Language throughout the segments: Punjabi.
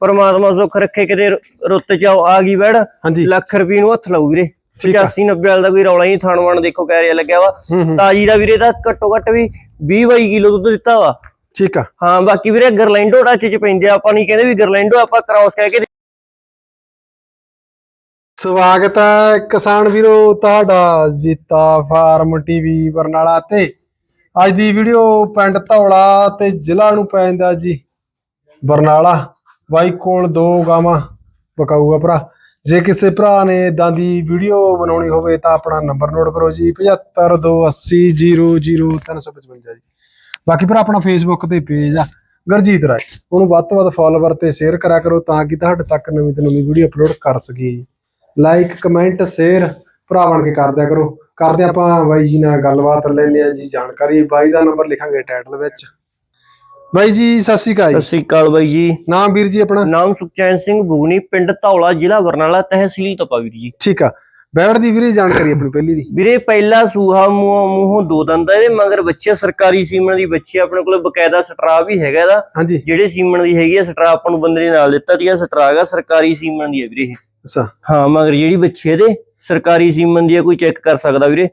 ਪਰਮਾਤਮਾ ਸੁੱਖ ਰੱਖੇ ਕਿਤੇ ਰੁੱਤ ਚ ਆ ਗਈ ਵੜ। ਹਾਂਜੀ। ਲੱਖ ਰੁਪਏ ਨੂੰ ਹੱਥ ਲਾਉ ਵੀਰੇ। ਠੀਕ ਆ। 85 90 ਵਾਲਾ ਦਾ ਕੋਈ ਰੌਲਾ ਨਹੀਂ ਥਾਣਵਾਨ ਦੇਖੋ ਕੈਰੀਆ ਲੱਗਿਆ ਵਾ। ਹੂੰ ਹੂੰ। ਤਾਜੀ ਦਾ ਵੀਰੇ ਦਾ ਘੱਟੋ ਘੱਟ ਵੀ 20 22 ਕਿਲੋ ਦੁੱਧ ਦਿੱਤਾ ਵਾ। ਠੀਕ ਆ। ਹਾਂ ਬਾਕੀ ਵੀਰੇ ਗਰਲੈਂਡੋ ਟੱਚ ਚ ਪੈਂਦੇ ਆ ਆਪਾਂ ਨਹੀਂ ਕਹਿੰਦੇ ਵੀ ਗਰਲੈਂਡੋ ਆਪਾਂ ਕ੍ਰਾਸ ਕਹਿ ਕੇ ਸਵਾਗਤ ਹੈ ਕਿਸਾਨ ਵੀਰੋ ਤੁਹਾਡਾ ਜੀਤਾ ਫਾਰਮ ਟੀਵੀ ਬਰਨਾਲਾ ਤੇ। ਅੱਜ ਦੀ ਵੀਡੀਓ ਪਿੰਡ ਧੌਲਾ ਤੇ ਜ਼ਿਲ੍ਹਾ ਨੂੰ ਪੈਂਦਾ ਜੀ ਬਰਨਾਲਾ। ਬਾਈ ਕੋਲ ਦੋ ਗਾਵਾਂ ਬਕਾਊਗਾ ਭਰਾ। ਜੇ ਕਿਸੇ ਭਰਾ ਨੇ ਇਦਾਂ ਦੀ ਵੀਡੀਓ ਬਣਾਉਣੀ ਹੋਵੇ ਤਾਂ ਆਪਣਾ ਨੰਬਰ ਨੋਟ ਕਰੋ ਜੀ 7528000355 ਜੀ। ਬਾਕੀ ਭਰਾ, ਆਪਣਾ ਫੇਸਬੁੱਕ ਤੇ ਪੇਜ ਆ, ਗਰਜੀਤ ਰਾਏ। ਉਹਨੂੰ ਵੱਧ ਤੋਂ ਵੱਧ ਫਾਲੋਵਰ ਤੇ ਸ਼ੇਅਰ ਕਰਿਆ ਕਰੋ ਤਾਂ ਕਿ ਤੁਹਾਡੇ ਤੱਕ ਨਵੀਂ ਤੋਂ ਨਵੀਂ ਵੀਡੀਓ ਅਪਲੋਡ ਕਰ ਸਕੀਏ ਜੀ। ਲਾਈਕ ਕਮੈਂਟ ਸ਼ੇਅਰ ਭਰਾ ਬਣ ਕੇ ਕਰਦਿਆ ਕਰੋ। ਕਰਦੇ ਆਪਾਂ ਬਾਈ ਜੀ ਨਾਲ ਗੱਲਬਾਤ ਲੈਂਦੇ ਆ ਜੀ, ਜਾਣਕਾਰੀ। ਬਾਈ ਦਾ ਨੰਬਰ ਲਿਖਾਂਗੇ ਟਾਈਟਲ ਵਿੱਚ। ਬਾਈ ਜੀ ਸਤਿ ਸ਼੍ਰੀ ਅਕਾਲ ਸਤਿ ਜੀ ਸ੍ਰੀ ਅਕਾਲ ਬਾਈ ਜੀ। ਨਾਮ ਵੀਰ ਜੀ ਆਪਣਾ? ਨਾਮ ਸੁਖਚੈਨ ਸਿੰਘ ਬੁਗਨੀ ਪਿੰਡ ਧੌਲਾ ਜ਼ਿਲ੍ਹਾ ਬਰਨਾਲਾ ਤਹਿਸੀਲ ਤਪਾ ਵੀਰ ਜੀ। ਠੀਕ ਆ। ਬੈੜ ਦੀ ਵੀਰੇ ਜਾਣਕਾਰੀ ਆਪਣੀ ਪਹਿਲੀ ਦੀ। ਵੀਰੇ ਪਹਿਲਾ ਸੂਹਾ ਮੂੰਹੋਂ ਮੂੰਹੋਂ ਦੋ ਦੰਦ ਇਹਦੇ ਮਗਰ ਬੱਚੇ ਸਰਕਾਰੀ ਸੀਮਨ ਦੀ ਬੱਚੀ ਆਪਣੇ ਕੋਲ ਬਕਾਇਦਾ ਸਟਰਾ ਵੀ ਹੈਗਾ ਇਹਦਾ। ਹਾਂਜੀ। ਜਿਹੜੇ ਸੀਮਨ ਦੀ ਹੈਗੀ ਆ ਸਟਰਾ ਆਪਾਂ ਨੂੰ ਬੰਦੇ ਨੇ ਨਾਲ ਦਿੱਤਾ ਸੀਗਾ ਸਟਰਾ ਹੈਗਾ ਸਰਕਾਰੀ ਸੀਮਨ ਦੀ ਹੈ ਵੀਰੇ ਇਹ। ਅੱਛਾ। ਹਾਂ ਮਗਰ ਜਿਹੜੀ ਬੱਚੀ ਇਹਦੇ ਸਰਕਾਰੀ ਸੀਮਨ ਦੀ ਆ ਕੋਈ ਚੈੱਕ ਕਰ ਸਕਦਾ ਵੀਰੇ।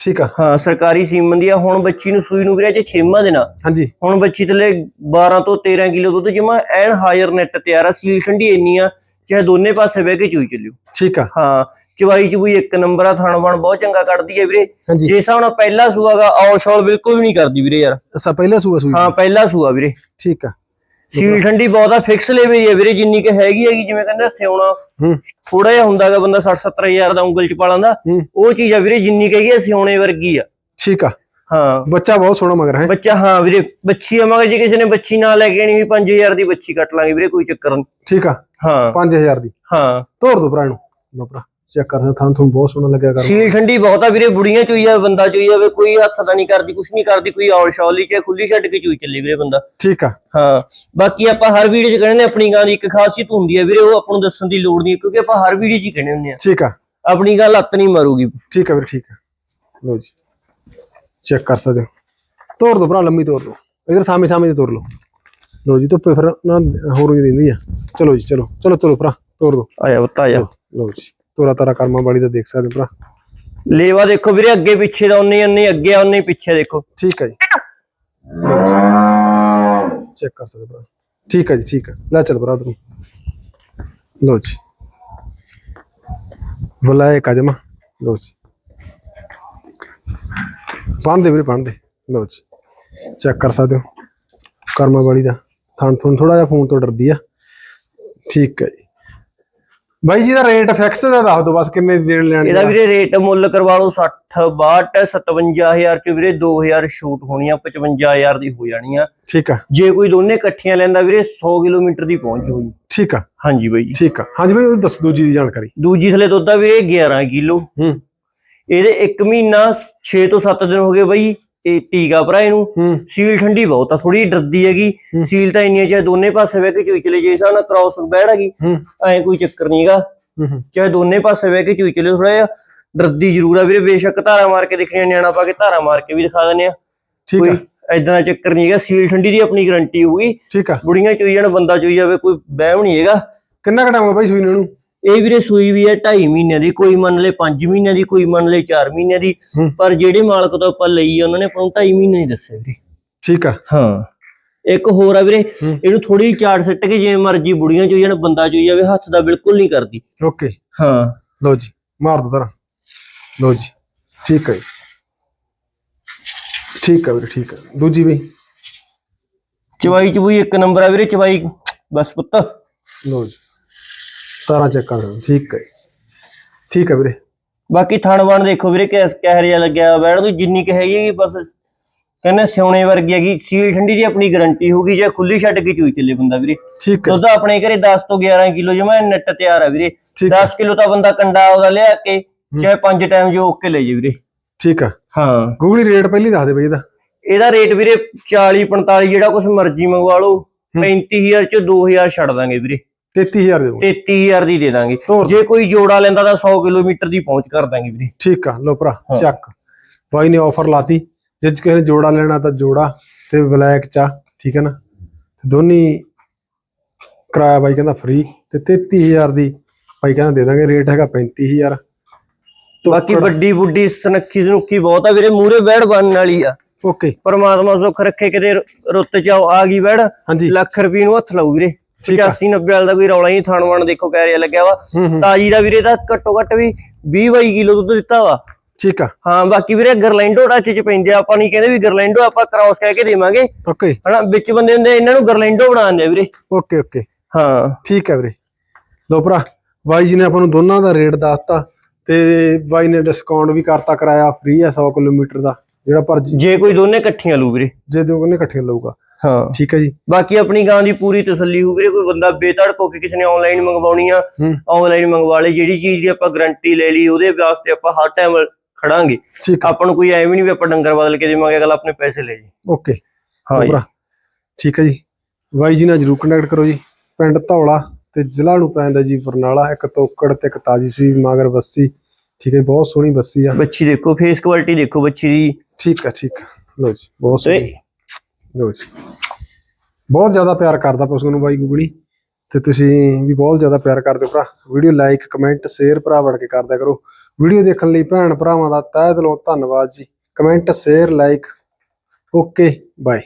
ਠੀਕ ਆ। ਹਾਂ ਸਰਕਾਰੀ ਸੀਮਨ ਦੀ ਆ ਹੁਣ ਬੱਚੀ ਨੂੰ ਸੂਈ ਨੂੰ ਵੀਰੇ ਜੇ 6ਵਾਂ ਦਿਨ ਆ। ਹਾਂਜੀ। ਹੁਣ ਬੱਚੀ ਥੱਲੇ 12 ਤੋਂ 13 ਕਿਲੋ ਦੁੱਧ ਜਮਾ ਐਨ ਹਾਜ਼ਰ ਨੈਟ ਤਿਆਰ ਆ ਸੀਲ ਠੰਡੀ ਇੰਨੀ ਆ ਚਾਹੇ ਦੋਨੇ ਪਾਸੇ ਬਹਿ ਕੇ ਚੂਈ ਚੱਲਿਓ। ਠੀਕ ਆ। ਹਾਂ ਚਵਾਈ ਚਬੂਈ ਇੱਕ ਨੰਬਰ ਆ ਥਣ ਬਣ ਬਹੁਤ ਚੰਗਾ ਕੱਢਦੀ ਹੈ ਵੀਰੇ। ਜੇ ਹਿਸਾਬ ਨਾਲ ਪਹਿਲਾ ਸੂਆਗਾ ਔਲ ਸ਼ੌਲ ਬਿਲਕੁਲ ਵੀ ਨਹੀਂ ਕਰਦੀ ਵੀਰੇ ਯਾਰ। ਅੱਛਾ ਪਹਿਲਾ ਸੂਆ ਸੂਈ ਹਾਂ ਪਹਿਲਾ ਸੂਆ ਵੀਰੇ। ਠੀਕ ਆ। ਸੀਲ ਠੰਡੀ ਬਹੁਤ ਆ ਫਿਕਸ ਲੈਵੇ ਹੈ ਵੀਰੇ ਜਿੰਨੀ ਕਿ ਹੈਗੀ ਹੈਗੀ ਜਿਵੇਂ ਕਹਿੰਦੇ ਸਿਉਣਾ। ਹੂੰ। ਥੋੜਾ ਜਿਹਾ ਹੁੰਦਾਗਾ ਬੰਦਾ 60 70 ਹਜ਼ਾਰ ਦਾ ਉਂਗਲ ਚ ਪਾ ਲੈਂਦਾ। ਹੂੰ। ਉਹ ਚੀਜ਼ ਆ ਵੀਰੇ ਜਿੰਨੀ ਕਹੇਗੀ ਆ ਸਿਉਣੇ ਵਰਗੀ ਆ। ਠੀਕ ਆ। ਹਾਂ। ਬੱਚਾ ਬਹੁਤ ਸੋਹਣਾ ਮਗਰ ਹੈ। ਬੱਚਾ ਹਾਂ ਵੀਰੇ ਬੱਚੀ ਆ ਮਗਰ ਜੇ ਕਿਸੇ ਨੇ ਬੱਚੀ ਨਾ ਲੈ ਕੇ ਆਣੀ ਵੀ 5000 ਦੀ ਬੱਚੀ ਕੱਟ ਲਾਂਗੇ ਵੀਰੇ ਕੋਈ ਚੱਕਰ ਨਹੀਂ ਠੀਕ ਆ। ਹਾਂ। 5000 ਦੀ। ਹਾਂ। ਤੋੜ ਦੋ ਭਰਾ ਨੂੰ। ਲਓ ਭਰਾ। ਚੈੱਕ ਕਰ ਤੁਹਾਨੂੰ ਤੁਹਾਨੂੰ ਬਹੁਤ ਸੋਹਣਾ ਲੱਗਿਆ ਕਰ ਸੀਲ ਠੰਡੀ ਬਹੁਤ ਆ ਵੀਰੇ ਬੁੜੀਆਂ ਚੋਈ ਆ ਬੰਦਾ ਚੋਈ ਜਾਵੇ ਕੋਈ ਹੱਥ ਦਾ ਨਹੀਂ ਕਰਦੀ ਕੁਛ ਨਹੀਂ ਕਰਦੀ ਕੋਈ ਔਲ ਸ਼ੌਲੀ ਚ ਖੁੱਲੀ ਛੱਡ ਕੇ ਚੋਈ ਚੱਲੀ ਵੀਰੇ ਬੰਦਾ। ਠੀਕ ਆ। ਹਾਂ ਬਾਕੀ ਆਪਾਂ ਹਰ ਵੀਡੀਓ 'ਚ ਕਹਿੰਦੇ ਨੇ ਆਪਣੀ ਗਾਂ ਦੀ ਇੱਕ ਖਾਸੀਅਤ ਹੁੰਦੀ ਹੈ ਵੀਰੇ ਉਹ ਆਪਾਂ ਨੂੰ ਦੱਸਣ ਦੀ ਲੋੜ ਨਹੀਂ ਕਿਉਂਕਿ ਆਪਾਂ ਹਰ ਵੀਡੀਓ 'ਚ ਹੀ ਕਹਿੰਦੇ ਹੁੰਦੇ ਆ। ਠੀਕ ਆ। ਆਪਣੀ ਗੱਲ ਲੱਤ ਨਹੀਂ ਮਾਰੂਗੀ। ਠੀਕ ਆ ਵੀਰ ਠੀਕ ਆ। ਲਓ ਜੀ। ਚੈੱਕ ਕਰ ਸਕਦੇ ਹੋ। ਤੋੜ ਦੋ ਭਰਾ ਲੰਮੀ ਤੋੜ ਦੋ। ਇਧਰ ਸਾਹਮਣੇ ਸਾਹਮਣੇ ਤੋੜ ਲਓ। ਲਓ ਜੀ ਧੁੱਪੇ ਫਿਰ ਨਾ ਹੋਰ ਵੀ ਦਿੰਦੀ ਆ। ਚਲੋ ਜੀ ਚਲੋ। ਚਲੋ ਚਲੋ ਭਰਾ ਤੋੜ ਦੋ। ਆਇਆ ਬੱਤਾ ਆਇਆ। ਲਓ ਜੀ। ਤੋਰਾ ਤਾਰਾ ਕਰਮਾ ਵਾਲੀ ਦਾ ਦੇਖ ਸਕਦੇ ਹੋ ਭਰਾ। ਲੇਵਾ ਦੇਖੋ ਵੀਰੇ ਅੱਗੇ ਪਿੱਛੇ ਦਾ ਉਨੇ ਉਨੇ ਅੱਗੇ ਆ ਉਨੇ ਪਿੱਛੇ ਦੇਖੋ। ਠੀਕ ਹੈ ਜੀ। ਚੈੱਕ ਕਰ ਸਕਦੇ ਹੋ ਭਰਾ। ਠੀਕ ਹੈ ਜੀ ਠੀਕ ਹੈ ਲੈ ਚੱਲ ਭਰਾ ਤੂੰ। ਲਓ ਜੀ। ਬੁਲਾਏ ਕਜਮਾ। ਲਓ ਜੀ। ਬੰਨ ਦੇ ਵੀਰੇ ਬੰਨ ਦੇ। ਲਓ ਜੀ। ਚੈੱਕ ਕਰ ਸਕਦੇ ਹੋ। ਕਰਮਾ ਵਾਲੀ ਦਾ। ਥਣ ਥਣ ਥੋੜਾ ਜਿਹਾ ਫੋਨ ਤੋਂ ਡਰਦੀ ਆ। ਠੀਕ ਹੈ ਜੀ। ਬਾਈ ਜੀ ਦਾ ਰੇਟ ਫਿਕਸ ਦਾ ਦੱਸ ਦਿਓ ਬਸ ਕਿੰਨੇ ਦੀ ਦੇਣ ਲੈਣੀ ਇਹਦਾ ਵੀਰੇ ਰੇਟ ਮੁੱਲ ਕਰਵਾ ਲਓ 60 62 57000 ਚ ਵੀਰੇ 2000 ਛੂਟ ਹੋਣੀ ਆ 55000 ਦੀ ਹੋ ਜਾਣੀ ਆ। ਠੀਕ ਆ। ਜੇ ਕੋਈ ਦੋਨੇ ਇਕੱਠੀਆਂ ਲੈਂਦਾ ਵੀਰੇ 100 ਕਿਲੋਮੀਟਰ ਦੀ ਪਹੁੰਚ ਹੋਈ। ਠੀਕ ਆ। ਹਾਂਜੀ ਬਾਈ ਜੀ। ਠੀਕ ਆ। ਹਾਂਜੀ ਬਾਈ ਉਹ ਦੱਸ ਦੂਜੀ ਦੀ ਜਾਣਕਾਰੀ। ਦੂਜੀ ਥਲੇ ਦੁੱਧ ਆ ਵੀਰੇ 11 ਕਿਲੋ। ਹੂੰ। ਇਹਦੇ 1 ਮਹੀਨਾ 6 ਤੋਂ 7 ਦਿਨ ਹੋ ਗਏ ਬਾਈ। ਇਹ ਟੀਕਾ ਭਰਾ ਇਹਨੂੰ। ਹੂੰ। ਸੀਲ ਠੰਡੀ ਬਹੁਤ ਆ ਥੋੜੀ ਡਰਦੀ ਹੈਗੀ। ਹੂੰ। ਸੀਲ ਤਾਂ ਇੰਨੀ ਚਾਹੇ ਦੋਨੇ ਪਾਸੇ ਬਹਿ ਕੇ ਚੋਈ ਚਲੇ ਜੇ ਸਾਨਾ ਕ੍ਰਾਸ ਬੈੜ ਹੈਗੀ। ਹੂੰ। ਐ ਕੋਈ ਚੱਕਰ ਨਹੀਂਗਾ ਹੂੰ ਹੂੰ। ਚਾਹੇ ਦੋਨੇ ਪਾਸੇ ਬਹਿ ਕੇ ਚੋਈ ਚਲੇ ਥੋੜਾ ਜਿਹਾ ਡਰਦੀ ਜ਼ਰੂਰ ਆ ਵੀਰੇ। ਬੇਸ਼ੱਕ ਧਾਰਾ ਮਾਰ ਕੇ ਦੇਖਣੀਆਂ ਨਿਆਣਾ ਪਾ ਕੇ ਧਾਰਾ ਮਾਰ ਕੇ ਵੀ ਦਿਖਾ ਦਿੰਦੇ ਆ। ਠੀਕ ਆ। ਐਦਾਂ ਦਾ ਚੱਕਰ ਨਹੀਂ ਹੈਗਾ। ਸੀਲ ਠੰਡੀ ਦੀ ਆਪਣੀ ਗਾਰੰਟੀ ਹੋਊਗੀ। ਠੀਕ ਆ। ਬੁੜੀਆਂ ਚੋਈ ਜਾਣ ਬੰਦਾ ਚੋਈ ਜਾਵੇ ਕੋਈ ਵਹਿਮ ਨਹੀਂ ਹੈਗਾ। ਕਿੰਨਾ ਟਾਈਮ ਆ ਬਾਈ ਸੂਈ ਨੂੰ? ਇਹ ਵੀਰੇ ਸੂਈ ਵੀ ਹੈ 2.5 ਮਹੀਨਿਆਂ ਦੀ ਕੋਈ ਮੰਨ ਲੇ 5 ਮਹੀਨਿਆਂ ਦੀ ਕੋਈ ਮੰਨ ਲੇ 4 ਮਹੀਨਿਆਂ ਦੀ ਹੂੰ। ਪਰ ਜਿਹੜੇ ਮਾਲਕ ਤੋਂ ਆਪਾਂ ਲਈ ਉਹਨਾਂ ਨੇ ਆਪਾਂ ਨੂੰ 2.5 ਮਹੀਨੇ ਦੀ ਦੱਸਿਆ ਵੀਰੇ। ਠੀਕ ਆ। ਹਾਂ। ਇੱਕ ਹੋਰ ਆ ਵੀਰੇ ਹੂੰ। ਇਹਨੂੰ ਥੋੜੀ ਚਾੜ ਸੱਟ ਕੇ ਜਿਵੇਂ ਮਰਜ਼ੀ ਬੁੜੀਆਂ ਚੋਈ ਜਾਣ ਬੰਦਾ ਚੋਈ ਜਾਵੇ ਹੱਥ ਦਾ ਬਿਲਕੁਲ ਨਹੀਂ ਕਰਦੀ। ਓਕੇ। ਹਾਂ। ਲਓ ਜੀ ਮਾਰ ਦੋ ਤਰਾ ਲਓ ਜੀ ਠੀਕ ਹੈ ਠੀਕ ਆ ਵੀਰੇ ਠੀਕ ਆ। ਦੂਜੀ ਬਈ ਚਵਾਈ ਚਬੂਈ ਇੱਕ ਨੰਬਰ ਆ ਵੀਰੇ ਚਵਾਈ ਬਸ ਪੁੱਤ। ਲਓ ਜੀ। ਤਾਰਾਂ ਚੈੱਕ ਕਰ ਲਓ ਠੀਕ ਹੈ। ਠੀਕ ਆ ਵੀਰੇ। ਬਾਕੀ ਥਣ ਬਣ ਦੇਖੋ ਵੀਰੇ ਕਿਸ ਕਹਿ ਰਿਹਾ ਲੱਗਿਆ ਬੈਠ ਤੂੰ ਜਿੰਨੀ ਕਿ ਹੈਗੀ ਹੈਗੀ ਬਸ ਕਹਿੰਦੇ ਸਿਉਣੇ ਵਰਗੀ ਹੈਗੀ। ਸੀਲ ਠੰਡੀ ਦੀ ਆਪਣੀ ਗਾਰੰਟੀ ਹੋਗੀ ਜੇ ਖੁੱਲੀ ਛੱਡ ਕੇ ਚੂਈ ਚੱਲੇ ਬੰਦਾ ਵੀਰੇ। ਠੀਕ ਹੈ। ਦੁੱਧ ਆਪਣੇ ਘਰੇ 10 ਤੋਂ 11 ਕਿਲੋ ਜਮਾ ਨੈਟ ਤਿਆਰ ਆ ਵੀਰੇ। ਠੀਕ ਆ 10 ਕਿਲੋ ਤਾਂ ਬੰਦਾ ਕੰਡਾ ਉਹਦਾ ਲਿਆ ਕੇ ਚਾਹੇ ਪੰਜ ਟਾਈਮ ਜੋ ਓਕੇ ਲੈ ਜੇ ਵੀਰੇ। ਠੀਕ ਆ ਹਾਂ। ਗੂਗਲੀ ਰੇਟ ਪਹਿਲੀ ਦੱਸ ਦੇ ਬਈ ਇਹਦਾ। ਇਹਦਾ ਰੇਟ ਵੀਰੇ 40 45 ਜਿਹੜਾ ਕੁਝ ਮਰਜ਼ੀ ਮੰਗਵਾ ਲਓ। 35000 ਚ 2000 ਛੱਡ ਦਾਂਗੇ ਵੀਰੇ। 33000 ਦੇ ਦਿਓ। 33000 ਦੀ ਦੇ ਦਾਂਗੇ। ਹੋਰ। ਜੇ ਕੋਈ ਜੋੜਾ ਲੈਂਦਾ ਤਾਂ 100 ਕਿਲੋਮੀਟਰ ਦੀ ਪਹੁੰਚ ਕਰ ਦਾਂਗੇ ਵੀਰੇ। ਠੀਕ ਆ ਲਓ ਭਰਾ ਹਾਂ। ਚੱਕ। ਬਾਈ ਨੇ ਆਫਰ ਲਾਤੀ। ਜੇ ਕਿਸੇ ਨੇ ਜੋੜਾ ਲੈਣਾ ਤਾਂ ਜੋੜਾ ਤੇ ਬਲੈਕ ਚਾ ਠੀਕ ਹੈ ਨਾ? ਦੋਨੀ ਕਿਰਾਇਆ ਬਾਈ ਕਹਿੰਦਾ ਫ੍ਰੀ ਤੇ 33000 ਦੀ ਬਾਈ ਕਹਿੰਦਾ ਦੇ ਦਾਂਗੇ ਰੇਟ ਹੈਗਾ 35000 ਬਾਕੀ ਵੱਡੀ ਬੁੱਢੀ ਸੁਨੱਖੀ ਸੁਨੱਖੀ ਬਹੁਤ ਆ ਵੀਰੇ ਮੂਰੇ ਬੈੜ ਬਣਨ ਵਾਲੀ ਆ। ਓਕੇ। ਪਰਮਾਤਮਾ ਸੁੱਖ ਰੱਖੇ ਕਿਤੇ ਰੁੱਤ ਚ ਆ ਗਈ ਬੈੜ। ਹਾਂਜੀ। ਲੱਖ ਰੁਪਏ ਨੂੰ ਹੱਥ ਲਾਊ ਵੀਰੇ। 85 90 ਵਾਲ ਦਾ ਕੋਈ ਰੌਲਾ ਨਹੀਂ ਥਣ ਵਣ ਦੇਖੋ ਕਹਿ ਰਿਹਾ ਲੱਗਿਆ ਵਾ। ਹੂੰ ਹੂੰ। ਤਾਜੀ ਦਾ ਵੀਰੇ ਤਾਂ ਘੱਟੋ ਘੱਟ ਵੀ 20 22 ਕਿਲੋ ਦੁੱਧ ਦਿੱਤਾ ਵਾ। ਠੀਕ ਆ। ਹਾਂ ਬਾਕੀ ਵੀਰੇ ਗਰਲੈਂਡੋ ਟੱਚ ਚ ਪੈਂਦੇ ਆ ਆਪਾਂ ਨਹੀਂ ਕਹਿੰਦੇ ਵੀ ਗਰਲੈਂਡੋ ਆਪਾਂ ਕ੍ਰਾਸ ਕਹਿ ਕੇ ਦੇਵਾਂਗੇ। ਓਕੇ। ਹਨਾ ਵਿੱਚ ਬੰਦੇ ਹੁੰਦੇ ਇਹਨਾਂ ਨੂੰ ਗਰਲੈਂਡੋ ਬਣਾ ਦਿੰਦੇ ਆ ਵੀਰੇ। Okay okay. ਹਾਂ। ਠੀਕ ਹੈ ਵੀਰੇ। ਲੋ ਭਰਾ ਬਾਈ ਜੀ ਨੇ ਆਪਾਂ ਨੂੰ ਦੋਨਾਂ ਦਾ ਰੇਟ ਦੱਸਤਾ ਤੇ ਬਾਈ ਨੇ ਡਿਸਕਾਊਂਟ ਵੀ ਕਰਤਾ ਕਰਾਇਆ ਫ੍ਰੀ ਆ 100 ਕਿਲੋਮੀਟਰ ਦਾ ਜਿਹੜਾ ਪਰ ਜ- ਕੋਈ ਦੋਨੇ ਇਕੱਠੀਆਂ ਲੂ ਵੀਰੇ। ਜੇ ਦੋ ਨੇ ਇਕੱਠੇ ਲਊਗਾ। ਹਾਂ। ਠੀਕ ਹੈ ਜੀ। ਬਾਕੀ ਆਪਣੀ ਗਾਂ ਦੀ ਪੂਰੀ ਤਸੱਲੀ ਹੋ ਵੀਰੇ ਕੋਈ ਬੰਦਾ ਬੇਤੜਕ ਹੋ ਕੇ ਕਿਸੇ ਨੇ ਆਨਲਾਈਨ ਮੰਗਵਾਉਣੀ ਆ ਆਨਲਾਈਨ ਮੰਗਵਾ ਲਈ ਜਿਹੜੀ ਚੀਜ਼ ਦੀ ਆਪਾਂ ਗਾਰੰਟੀ ਲੈ ਲਈ ਉਹਦੇ ਵਾਸਤੇ ਆਪਾਂ ਹਰ ਟਾਈਮ ਖੜਾਂਗੇ। ਆਪਾਂ ਨੂੰ ਕੋਈ ਐਵੇਂ ਨਹੀਂ ਵੀ ਆਪਾਂ ਡੰਗਰ ਬਦਲ ਕੇ ਦੇਵਾਂਗੇ ਅਗਲਾ ਆਪਣੇ ਪੈਸੇ ਲੈ ਜੀ। ਓਕੇ ਹਾਂ ਜੀ। ਠੀਕ ਹੈ ਜੀ। ਬਾਈ ਜੀ ਨਾਲ ਜਰੂਰ ਕਨੈਕਟ ਕਰੋ ਜੀ। ਪਿੰਡ ਧੌਲਾ ਤੇ ਜ਼ਿਲ੍ਹਾ ਨੂੰ ਪੈਂਦਾ ਜੀ ਬਰਨਾਲਾ ਇੱਕ ਤੋਕੜ ਤੇ ਇੱਕ ਤਾਜੀ ਸੂਈ ਮਾਗਰ ਬੱਸੀ। ਠੀਕ ਹੈ ਬਹੁਤ ਸੋਹਣੀ ਬੱਸੀ ਆ। ਬੱਚੀ ਦੇਖੋ ਫੇਸ ਕੁਆਲਿਟੀ ਦੇਖੋ ਬੱਚੀ ਦੀ। ਠੀਕ ਆ ਠੀਕ ਲੋ ਜੀ ਬਹੁਤ ਸੋਹਣੀ। ਲੋ ਜੀ। ਬਹੁਤ ਜ਼ਿਆਦਾ ਪਿਆਰ ਕਰਦਾ ਪਸ਼ੂ ਨੂੰ ਬਾਈ ਗੁਗਣੀ। ਤੇ ਤੁਸੀਂ ਵੀ ਬਹੁਤ ਜ਼ਿਆਦਾ ਪਿਆਰ ਕਰਦੇ ਹੋ ਭਰਾ। ਵੀਡੀਓ ਲਾਈਕ ਕਮੈਂਟ ਸ਼ੇਅਰ ਭਰਾ ਵੜ ਕੇ ਕਰਦਿਆ ਕਰੋ। ਵੀਡੀਓ ਦੇਖਣ ਲਈ ਭੈਣ ਭਰਾਵਾਂ ਦਾ ਤਹਿ ਦਿਲੋਂ ਧੰਨਵਾਦ ਜੀ। Comment share like okay bye